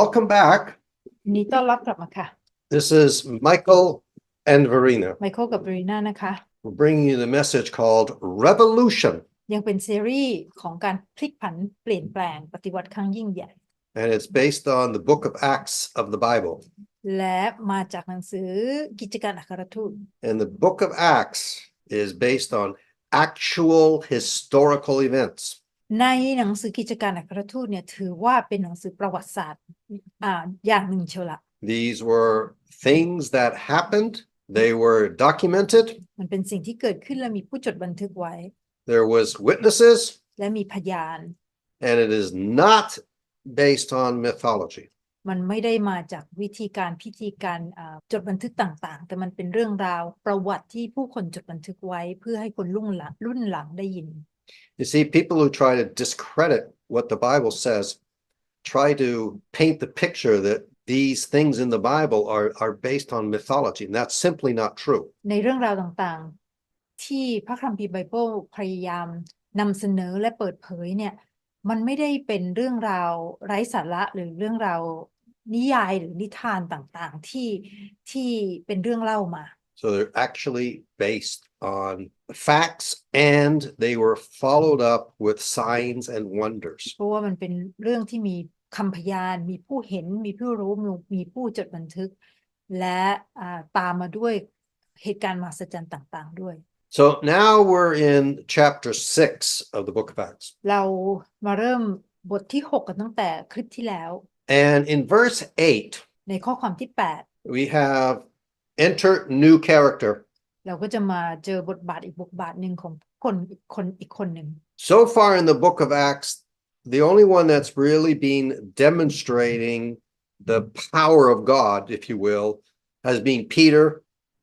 welcome back. ยินดีต้อนรับกลับมาค่ะ This is Michael and Verena. ไมเคิลกับบรีน่านะคะ We're bringing you the message called Revolution, ยังเป็นซีรีส์ของการพลิกผันเปลี่ยนแปลงปฏิวัติครั้งยิ่งใหญ่ and it's based on the book of Acts of the Bible. และมาจากหนังสือกิจการอัครทูต And the book of Acts is based on actual historical events. ในหนังสือกิจการอัครทูตเนี่ยถือว่าเป็นหนังสือประวัติศาสตร์อ่าอย่างหนึ่งเชียวละ These were things that happened, they were documented, มันเป็นสิ่งที่เกิดขึ้นและมีผู้จดบันทึกไว้ there was witnesses, และมีพยาน and it is not based on mythology. มันไม่ได้มาจากวิธีการพิธีการอ่าจดบันทึกต่างๆ แต่มันเป็นเรื่องราวประวัติที่ผู้คนจดบันทึกไว้เพื่อให้คนรุ่นหลังรุ่นหลังได้ยิน You see, people who try to discredit what the Bible says try to paint the picture that these things in the Bible are, are based on mythology, and that's simply not true. ในเรื่องราวต่างๆ ที่พระคัมภีร์ไบเบิลพยายามนำเสนอและเปิดเผยเนี่ยมันไม่ได้เป็นเรื่องราวไร้สาระหรือเรื่องราวนิยายหรือนิทานต่างๆ ที่ที่เป็นเรื่องเล่ามา So they're actually based on facts and they were followed up with signs and wonders. เพราะว่ามันเป็นเรื่องที่มีคำพยาน มีผู้เห็น มีผู้รู้มีมีผู้จดบันทึก และอ่าตามมาด้วยเหตุการณ์มหัศจรรย์ต่างๆด้วย So now we're in chapter six of the book of Acts. เรามาเริ่มบทที่ 6 กันตั้งแต่คลิปที่แล้ว And in verse eight, ในข้อความที่ 8 we have enter new character. เราก็จะมาเจอบทบาทอีกบทบาทหนึ่งของคนอีกคนอีกคนหนึ่ง So far in the book of Acts, the only one that's really been demonstrating the power of God, if you will, has been Peter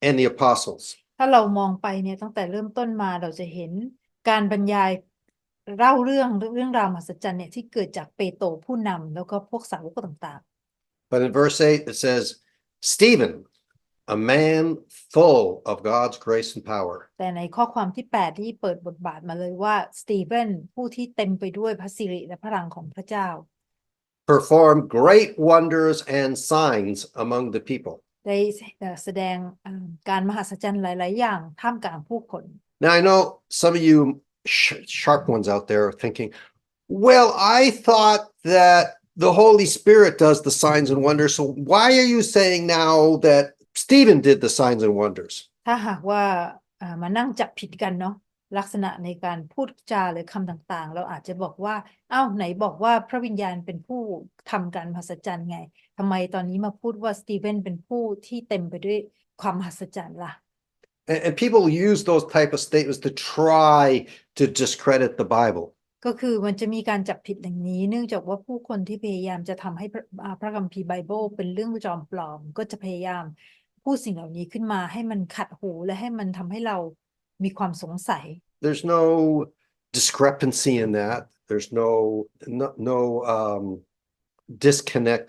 and the apostles. ถ้าเรามองไปเนี่ยตั้งแต่เริ่มต้นมาเราจะเห็นการบรรยายเล่าเรื่องเรื่องราวมหัศจรรย์เนี่ยที่เกิดจากเปโตรผู้นำแล้วก็พวกสาวกต่าง But in verse 8, it says, Stephen, a man full of God's grace and power, ๆ แต่ในข้อความที่ 8 ที่เปิดบทบาทมาเลยว่าสตีเฟนผู้ที่เต็มไปด้วยพระสิริและพลังของพระเจ้า performed great wonders and signs among the people. ได้เอ่อแสดงเอ่อการมหัศจรรย์หลาย ๆ อย่างท่ามกลางผู้คน Now, I know some of you sh- sharp ones out there are thinking, well, I thought that the Holy Spirit does the signs and wonders. So why are you saying now that Stephen did the signs and wonders? ถ้าหากว่าเอ่อมานั่งจับผิดกันเนาะลักษณะในการพูดจาหรือคำต่างๆ เราอาจจะบอกว่าอ้าวไหนบอกว่าพระวิญญาณเป็นผู้ทำการมหัศจรรย์ไงทำไมตอนนี้มาพูดว่าสตีเฟนเป็นผู้ที่เต็มไปด้วยความมหัศจรรย์ล่ะ And, and people use those type of statements to try to discredit the Bible. ก็คือมันจะมีการจับผิดอย่างนี้ เนื่องจากว่าผู้คนที่พยายามจะทำให้พระอ่าพระคัมภีร์ไบเบิลเป็นเรื่องจอมปลอม ก็จะพยายาม พูดสิ่งเหล่านี้ขึ้นมาให้มันขัดหูและให้มันทำให้เรามีความสงสัย There's no discrepancy in that. There's no no, no um, disconnect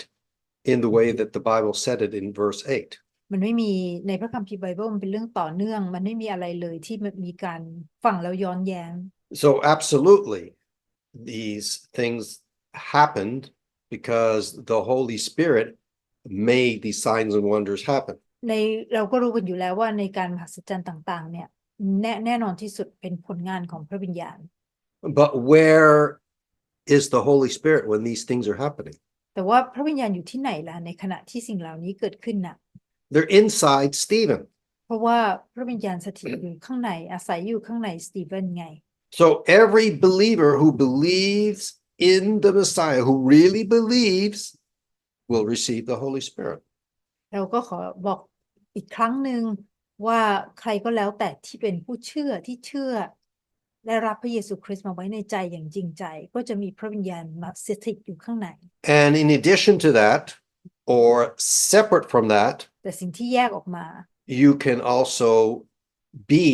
in the way that the Bible said it in verse 8. มันไม่มีในพระคัมภีร์ไบเบิลมันเป็นเรื่องต่อเนื่อง มันไม่มีอะไรเลยที่มันมีการฟังแล้วย้อนแย้ง So, absolutely, these things happened because the Holy Spirit made these signs and wonders happen. ในเราก็รู้กันอยู่แล้วว่าในการมหัศจรรย์ต่าง ๆ เนี่ยแน่แน่นอนที่สุดเป็นผลงานของพระวิญญาณ But where is the Holy Spirit when these things are happening? แต่ว่าพระวิญญาณอยู่ที่ไหนล่ะในขณะที่สิ่งเหล่านี้เกิดขึ้นน่ะ They're inside Stephen. เพราะว่าพระวิญญาณสถิตอยู่ข้างในอาศัยอยู่ข้างในสตีเฟนไง So, every believer who believes in the Messiah, who really believes, will receive the Holy Spirit. เราก็ขอบอก อีกครั้งหนึ่งว่าใครก็แล้วแต่ที่เป็นผู้เชื่อที่เชื่อได้รับพระเยซูคริสต์มาไว้ในใจอย่างจริงใจ ก็จะมีพระวิญญาณมาสถิตอยู่ข้างใน And in addition to that, or separate from that, แต่สิ่งที่แยกออกมา you can also be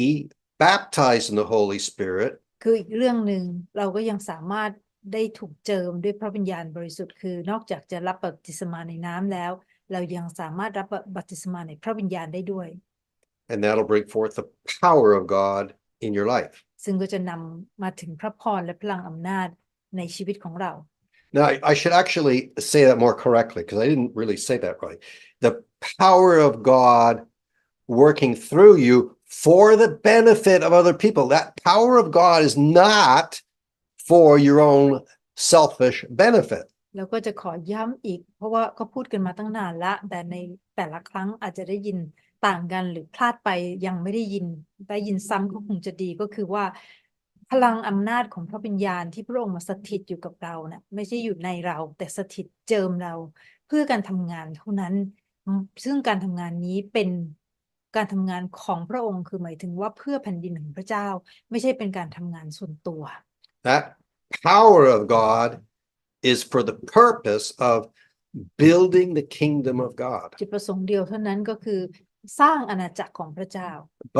baptized in the Holy Spirit คืออีกเรื่องหนึ่งเราก็ยังสามารถได้ถูกเจิมด้วยพระวิญญาณบริสุทธิ์คือนอกจากจะรับบัพติศมาในน้ำแล้ว เรายังสามารถรับบัพติศมาในพระวิญญาณได้ด้วย and that'll bring forth the power of God in your life. ซึ่งก็จะนำมาถึงพระพรและพลังอำนาจในชีวิตของเรา Now, I, I should actually say that more correctly because I didn't really say that right. The power of God working through you for the benefit of other people. That power of God is not for your own selfish benefit. แล้วก็จะขอย้ำอีก เพราะว่าก็พูดกันมาตั้งนานละ แต่ในแต่ละครั้งอาจจะได้ยินต่างกันหรือพลาดไปยังไม่ได้ยิน ได้ยินซ้ำก็คงจะดีก็คือว่า พลังอำนาจของพระวิญญาณที่พระองค์มาสถิตอยู่กับเราเนะ่ะไม่ใช่อยู่ในเรา แต่สถิตเจิมเรา เพื่อการทำงานเท่านั้น ซึ่งการทำงานนี้เป็นการทำงานของพระองค์คือหมายถึงว่าเพื่อแผ่นดินของพระเจ้า ไม่ใช่เป็นการทำงานส่วนตัว That power of God is for the purpose of building the kingdom of God. จุดประสงค์เดียวเท่านั้นก็คือสร้างอาณาจักรของพระเจ้า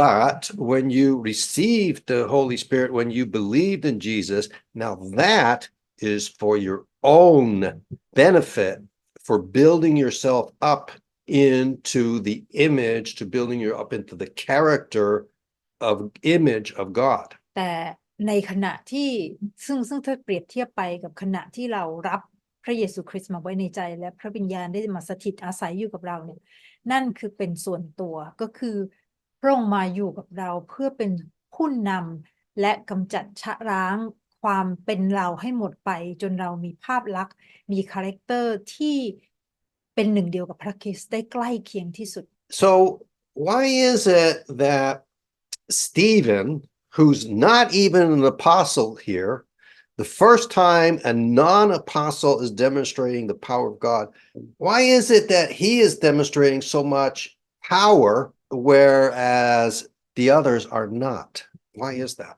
But when you received the Holy Spirit, when you believed in Jesus, now that is for your own benefit, for building yourself up into the image, to building you up into the character of image of God. แต่ ในขณะที่ซึ่งซึ่งถ้าเปรียบเทียบไปกับขณะที่เรารับพระเยซูคริสต์มาไว้ในใจ และพระวิญญาณได้มาสถิตอาศัยอยู่กับเราเนี่ย นั่นคือเป็นส่วนตัวก็คือพระองค์มาอยู่กับเราเพื่อเป็นผู้นำและกำจัดชะล้างความเป็นเราให้หมดไป จนเรามีภาพลักษณ์ มีคาแรคเตอร์ที่เป็นหนึ่งเดียวกับพระคริสต์ได้ใกล้เคียงที่สุด So, why is it that Stephen, who's not even an apostle here, the first time a non apostle is demonstrating the power of God, why is it that he is demonstrating so much power, whereas the others are not? Why is that?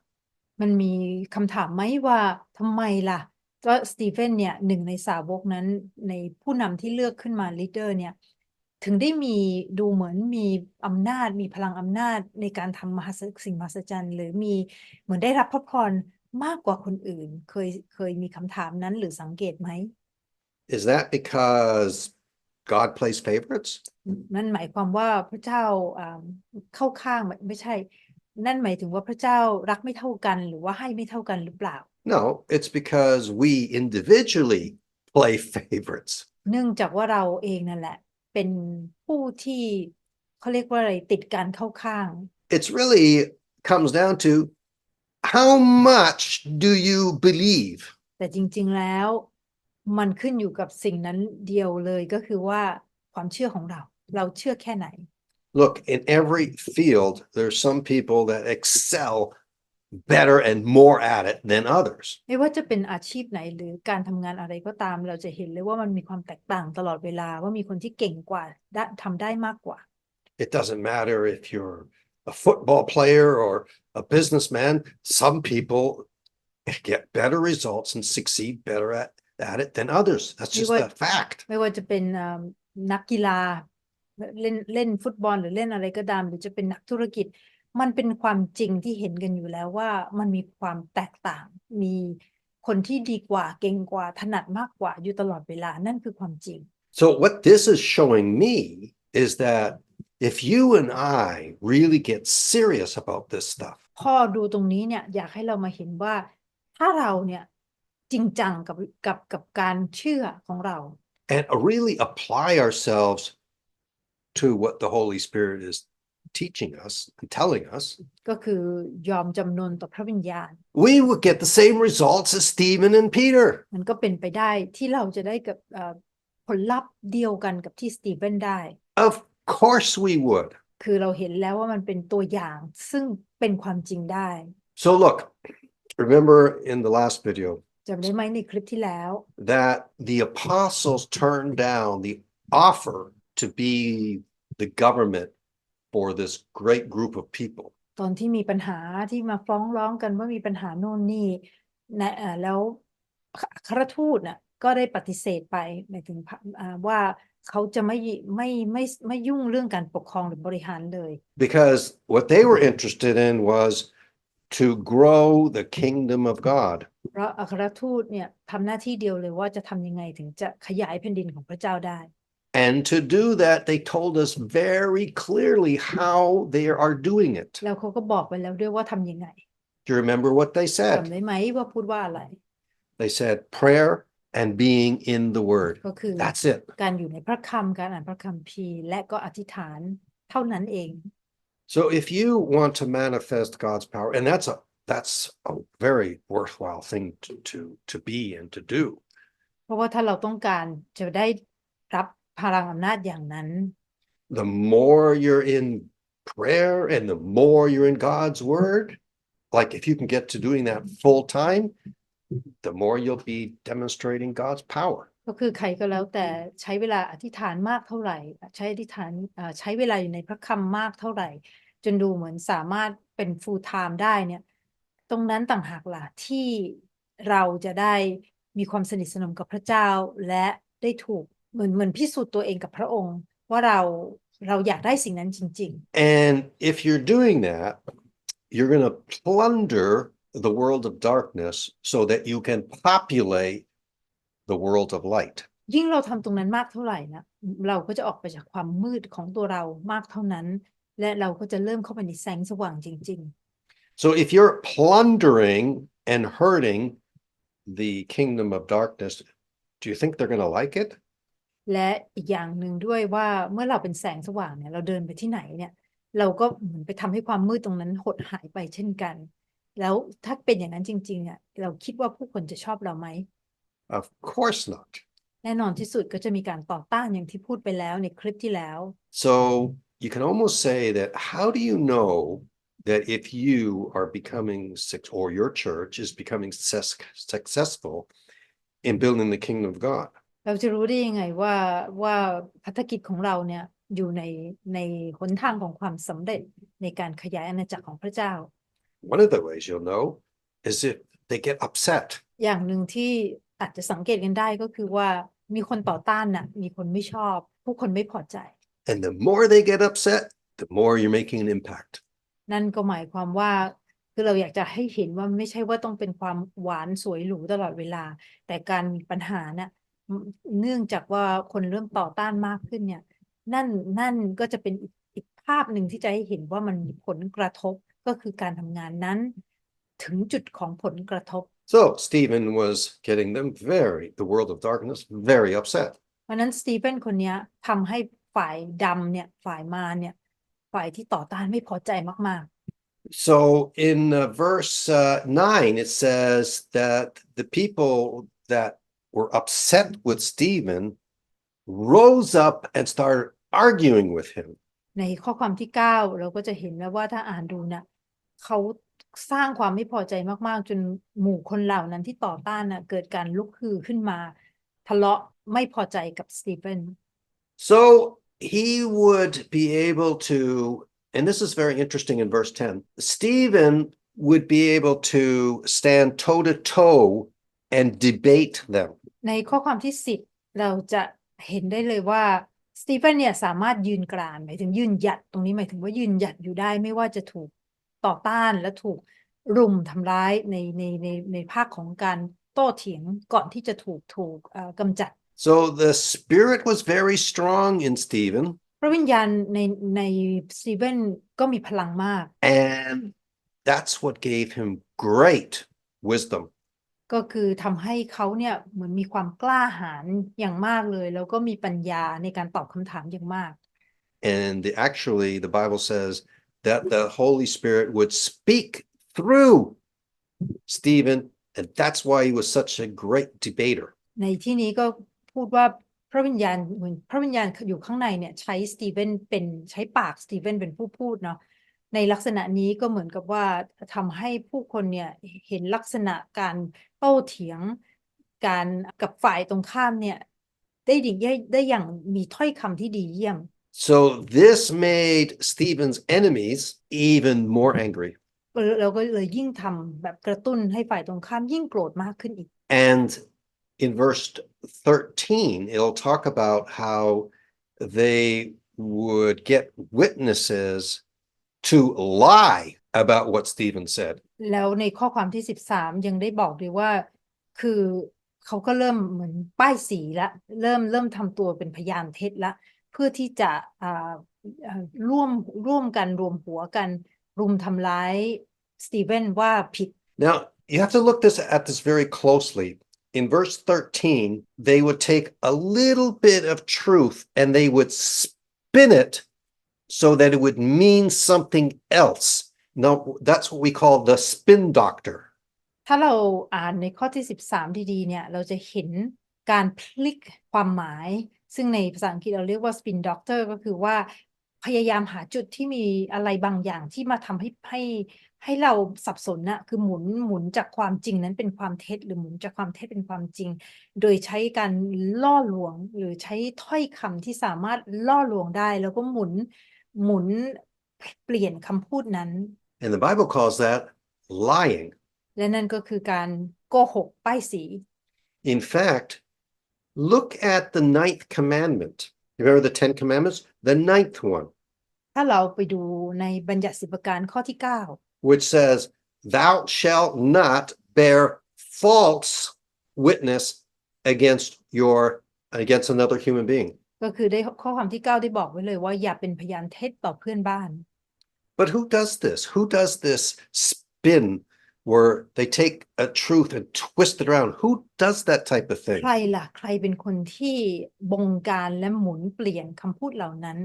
มันมีคำถามไหมว่าทำไมล่ะก็สตีเฟนเนี่ยหนึ่งในสาวกนั้นในผู้นำที่เลือกขึ้นมาลีดเดอร์เนี่ย ถึงได้มีดูเหมือนมีอำนาจ มีพลังอำนาจในการทำมหัศสิ่งมหัศจรรย์ หรือมีเหมือนได้รับพระพรมากกว่าคนอื่น เคยเคยมีคำถามนั้นหรือสังเกตไหม Is that because God plays favorites? นั่นหมายความว่าพระเจ้าอ่าเข้าข้างไม่ใช่ นั่นหมายถึงว่าพระเจ้ารักไม่เท่ากันหรือว่าให้ไม่เท่ากันหรือเปล่า No, it's because we individually play favorites. เนื่องจากว่าเราเองนั่นแหละ เป็นผู้ที่เขาเรียกว่าอะไรติดการเข้าข้าง It's really comes down to how much do you believe? แต่จริง ๆแล้ว มันขึ้นอยู่กับสิ่งนั้นเดียวเลยก็คือว่าความเชื่อของเรา เราเชื่อแค่ไหน Look, in every field, there's some people that excel better and more at it than others. ไม่ว่าจะเป็นอาชีพไหนหรือการทำงานอะไรก็ตาม เราจะเห็นเลยว่ามันมีความแตกต่างตลอดเวลาว่ามีคนที่เก่งกว่าได้ทำได้มากกว่า It doesn't matter if you're a football player or a businessman. Some people get better results and succeed better at, at it than others. That's You just what- a fact. ไม่ว่าจะเป็นเอ่อนักกีฬาเล่นเล่นฟุตบอลหรือเล่นอะไรก็ตาม หรือจะเป็นนักธุรกิจ มันเป็นความจริงที่เห็นกันอยู่แล้วว่ามันมีความแตกต่าง มีคนที่ดีกว่าเก่งกว่าถนัดมากกว่าอยู่ตลอดเวลานั่นคือความจริง So what this is showing me is that if you and I really get serious about this stuff, พ่อดูตรงนี้เนี่ยอยากให้เรามาเห็นว่า ถ้าเราเนี่ยจริงจังกับกับกับการเชื่อของเรา and really apply ourselves to what the Holy Spirit is teaching us and telling us, ก็คือยอมจำนนต่อพระวิญญาณ we will get the same results as Stephen and Peter. มันก็เป็นไปได้ที่เราจะได้กับเอ่อผลลัพธ์เดียวกันกับที่สตีเฟนได้ Of course we would. คือเราเห็นแล้วว่ามันเป็นตัวอย่างซึ่งเป็นความจริงได้ So look, remember in the last video จำได้ไหมในคลิปที่แล้ว that the apostles turned down the offer to be the government for this great group of people. ตอนที่มีปัญหาที่มาฟ้องร้องกันว่ามีปัญหาโน่นนี่นะเอ่อแล้วอัครทูตน่ะก็ได้ปฏิเสธไปหมายถึงพระอ่าว่าเขาจะไม่ไม่ไม่ไม่ยุ่งเรื่องการปกครองหรือบริหารเลย because what they were interested in was to grow the kingdom of God. เพราะอัครทูตเนี่ยทำหน้าที่เดียวเลยว่าจะทำยังไงถึงจะขยายแผ่นดินของพระเจ้าได้ And to do that, they told us very clearly how they are doing it. แล้วเขาก็บอกไปแล้วด้วยว่าทำยังไง Do you remember what they จำ said? ได้ไหมว่าพูดว่าอะไร They said prayer and being in the word. ก็คือ That's it. การอยู่ในพระคำการอ่านพระคัมภีร์ และก็อธิษฐานเท่านั้นเอง So if you want to manifest God's power, and that's a that's a very worthwhile thing to to, to be and to do. เพราะว่าถ้าเราต้องการจะได้รับ พลังอำนาจอย่างนั้น The more you're in prayer and the more you're in God's word, like if you can get to doing that full time, the more you'll be demonstrating God's power. ก็คือใครก็แล้วแต่ใช้เวลาอธิษฐานมากเท่าไหร่ ใช้อธิษฐานเอ่อใช้เวลาอยู่ในพระคำมากเท่าไหร่ จนดูเหมือนสามารถเป็น full time ได้เนี่ย ตรงนั้นต่างหากล่ะที่เราจะได้มีความสนิทสนมกับพระเจ้าและได้ถูก เหมือนเหมือนพิสูจน์ตัวเองกับพระองค์ ว่าเราเราอยากได้สิ่งนั้นจริง And if you're doing that, you're going to plunder the world of darkness so that you can populate the world of light. ๆยิ่งเราทำตรงนั้นมากเท่าไหร่นะเราก็จะออกไปจากความมืดของตัวเรามากเท่านั้น และเราก็จะเริ่มเข้าไปในแสงสว่างจริง ๆ So if you're plundering and hurting the kingdom of darkness, do you think they're going to like it? และอีกอย่างหนึ่งด้วยว่าเมื่อเราเป็นแสงสว่างเนี่ย เราเดินไปที่ไหนเนี่ย เราก็เหมือนไปทำให้ความมืดตรงนั้นหดหายไปเช่นกัน แล้วถ้าเป็นอย่างนั้นจริงๆอะเราคิดว่าผู้คนจะชอบเราไหม Of course not. แน่นอนที่สุดก็จะมีการต่อต้านอย่างที่พูดไปแล้วในคลิปที่แล้ว So you can almost say that how do you know that if you are becoming six or your church is becoming success- successful in building the kingdom of God? เราจะรู้ได้ยังไงว่าว่าพัฒกิจของเราเนี่ยอยู่ในในหนทางของความสำเร็จในการขยายอาณาจักรของพระเจ้า One of the ways you'll know is if they get upset. อย่างหนึ่งที่อาจจะสังเกตกันได้ก็คือว่ามีคนต่อต้านน่ะมีคนไม่ชอบ ผู้คนไม่พอใจ And the more they get upset, the more you're making an impact. นั่นก็หมายความว่าคือเราอยากจะให้เห็นว่าไม่ใช่ว่าต้องเป็นความหวานสวยหรูตลอดเวลา แต่การมีปัญหาน่ะอืม เนื่องจากว่าคนเริ่มต่อต้านมากขึ้นเนี่ย นั่นนั่นก็จะเป็นอีกอีกภาพหนึ่งที่จะให้เห็นว่ามันมีผลกระทบก็คือการทำงานนั้นถึงจุดของผลกระทบ So Stephen was getting them very, the world of darkness, very upset. เพราะฉะนั้นสตีเฟนคนเนี้ยทำให้ฝ่ายดำเนี่ยฝ่ายมารเนี่ยฝ่ายที่ต่อต้านไม่พอใจมาก So in uh, verse uh, 9, it says that the people that were upset with Stephen rose up and started arguing with him. ๆ ในข้อความที่ 9 เราก็จะเห็นแล้วว่าถ้าอ่านดูนะเขาสร้างความไม่พอใจมากๆ จนหมู่คนเหล่านั้นที่ต่อต้านน่ะเกิดการลุกฮือขึ้นมา ทะเลาะไม่พอใจกับสตีเฟน So he would be able to, and this is very interesting in verse 10, Stephen would be able to stand toe to toe and debate them. ในข้อความที่10เราจะเห็นได้เลยว่าสตีเฟนเนี่ยสามารถยืนกรานหมายถึงยืนหยัดตรงนี้หมายถึงว่ายืนหยัดอยู่ได้ไม่ว่าจะถูกต่อต้านและถูกรุมทำร้ายในในในในภาคของการโต้เถียงก่อนที่จะถูกถูกเอ่อกำจัด So the spirit was very strong in Stephen. พระวิญญาณในในสตีเฟนก็มีพลังมาก And that's what gave him great wisdom. ก็คือทำให้เขาเนี่ยเหมือนมีความกล้าหาญอย่างมากเลย แล้วก็มีปัญญาในการตอบคำถามอย่างมาก And the, actually, the Bible says that the Holy Spirit would speak through Stephen. And that's why he was such a great debater. ในที่นี้ก็พูดว่าพระวิญญาณเหมือนพระวิญญาณอยู่ข้างในเนี่ยใช้สตีเฟนเป็นใช้ปากสตีเฟนเป็นผู้พูดเนาะในลักษณะนี้ก็เหมือนกับว่าทำให้ผู้คนเนี่ยเห็นลักษณะการ โต้เถียงการกับฝ่ายตรงข้ามเนี่ยได้ดีได้ได้อย่างมีถ้อยคำที่ดีเยี่ยม So this made Stephen's enemies even more angry. เราก็เลยยิ่งทำแบบกระตุ้นให้ฝ่ายตรงข้ามยิ่งโกรธมากขึ้นอีก And in verse 13, it'll talk about how they would get witnesses to lie about what Stephen said. แล้วในข้อความที่ 13 ยังได้บอกด้วยว่า คือเขาก็เริ่มเหมือนป้ายสีละเริ่มเริ่มทำตัวเป็นพยานเท็จละ เพื่อที่จะอ่าอ่าร่วมร่วมกันรวมหัวกัน รุมทำร้ายสตีเวนว่าผิด Now, you have to look this at this very closely in verse 13, they would take a little bit of truth and they would spin it so that it would mean something else. Now, that's what we call the spin doctor. ถ้าเราอ่านในข้อที่ 13 ดีๆ เนี่ย เราจะเห็นการพลิกความหมาย ซึ่งในภาษาอังกฤษเราเรียกว่า spin doctor ก็คือว่าพยายามหาจุดที่มีอะไรบางอย่างที่มาทำให้ให้ให้เราสับสนนะคือหมุนหมุนจากความจริงนั้นเป็นความเท็จ หรือหมุนจากความเท็จเป็นความจริง โดยใช้การล่อลวง หรือใช้ถ้อยคำที่สามารถล่อลวงได้ แล้วก็หมุนหมุนเปลี่ยนคำพูดนั้น And the Bible calls that lying. และนั่นก็คือการโกหกป้ายสี In fact, look at the ninth commandment. You remember the Ten Commandments? The ninth one, ถ้าเราไปดูในบัญญัติสิบประการข้อที่ which says, Thou shalt not bear false witness against your against another human being. 9 ก็คือได้ข้อความที่ 9 ได้บอกไว้เลยว่าอย่าเป็นพยานเท็จต่อเพื่อนบ้าน But who does this? Who does this spin where they take a truth and twist it around? Who does that type of thing? ใครล่ะ ใครเป็นคนที่บงการและหมุนเปลี่ยนคำพูดเหล่านั้น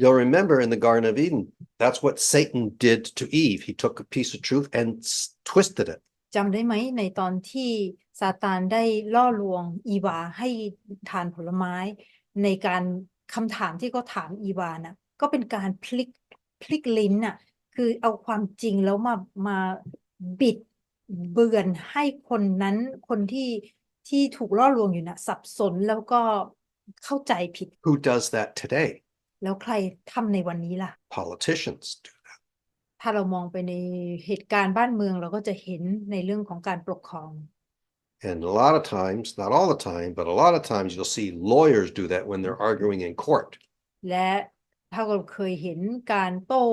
You'll remember in the Garden of Eden, that's what Satan did to Eve. He took a piece of truth and s- twisted it. จำได้ไหมในตอนที่ซาตานได้ล่อลวงอีวาให้ทานผลไม้ ในการคำถามที่เขาถามอีวาน่ะก็เป็นการพลิก พลิกลิ้นน่ะคือเอาความจริงแล้วมามาบิดเบือนให้คนนั้นคนที่ที่ถูกล่อลวงอยู่น่ะสับสนแล้วก็เข้าใจผิด Who does that today? แล้วใครทำในวันนี้ล่ะ Politicians do that. ถ้าเรามองไปในเหตุการณ์บ้านเมืองเราก็จะเห็นในเรื่องของการปกครอง And a lot of times, not all the time, but a lot of times you'll see lawyers do that when they're arguing in court. และ ถ้าเราเคยเห็นการโต้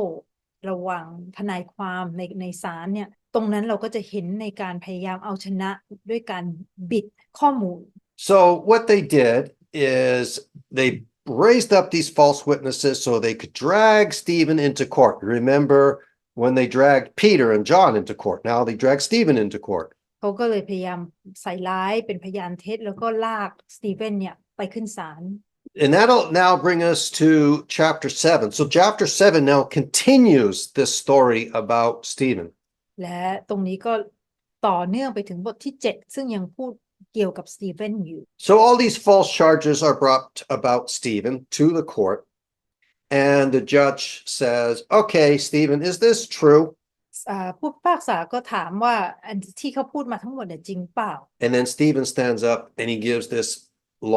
ระหว่างทนายความในในศาลเนี่ยตรงนั้นเราก็จะเห็นในการพยายามเอาชนะด้วยการบิดข้อมูล So what they did is they raised up these false witnesses so they could drag Stephen into court. Remember when they dragged Peter and John into court? Now they drag Stephen into court. เขาก็เลยพยายามใส่ร้ายเป็นพยานเท็จแล้วก็ลากสตีเฟนเนี่ยไปขึ้นศาล And that'll now bring us to chapter seven. So chapter seven now continues this story about Stephen. และตรงนี้ก็ต่อเนื่องไปถึงบทที่ 7 ซึ่งยังพูดเกี่ยวกับสตีเฟนอยู่ So all these false charges are brought about Stephen to the court. And the judge says, okay, Stephen, is this true? อ่าผู้พิพากษาก็ถามว่าอันที่เขาพูดมาทั้งหมดเนี่ยจริงเปล่า And then Stephen stands up and he gives this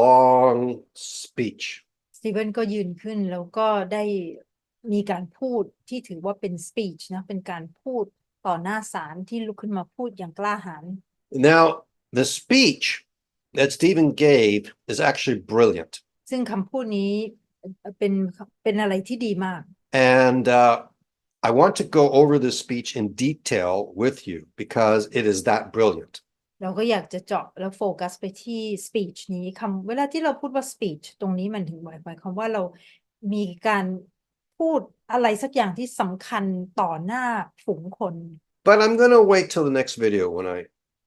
long speech. สตีเฟนก็ยืนขึ้นแล้วก็ได้มีการพูดที่ถือว่าเป็น speech นะ เป็นการพูดต่อหน้าศาลที่ลุกขึ้นมาพูดอย่างกล้าหาญ Now, the speech that Stephen gave is actually brilliant. ซึ่งคำพูดนี้เป็นเป็นอะไรที่ดีมาก And uh, I want to go over this speech in detail with you because it is that brilliant. เราก็อยากจะเจาะแล้วโฟกัสไปที่ speech นี้คำเวลาที่เราพูดว่า speech ตรงนี้มันถึงหมายหมายความว่าเรามีการพูดอะไรสักอย่างที่สำคัญต่อหน้าฝูงคน But I'm going to wait till the next video when I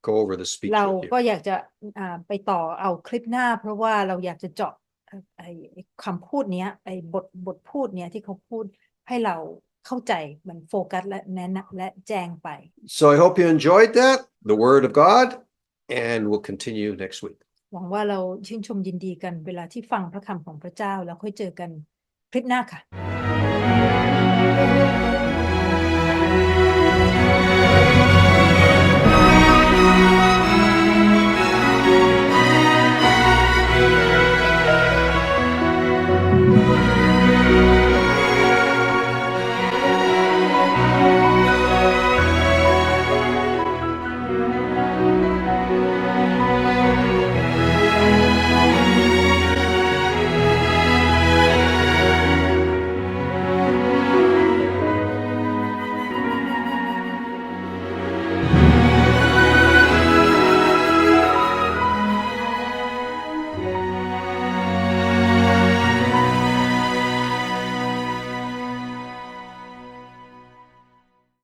go over the speech เรา with you. ก็อยากจะอ่าไปต่อเอาคลิปหน้า เพราะว่าเราอยากจะเจาะไอ้ไอ้ไอ้คำพูดเนี้ยไอ้บทบทพูดเนี้ยที่เขาพูดให้เราเข้าใจเหมือนโฟกัสและแนะนำและแจ้งไป So I hope you enjoyed that, the Word of God, and we'll continue next week. หวังว่าเราชื่นชมยินดีกันเวลาที่ฟังพระคำของพระเจ้าแล้วค่อยเจอกันคลิปหน้าค่ะ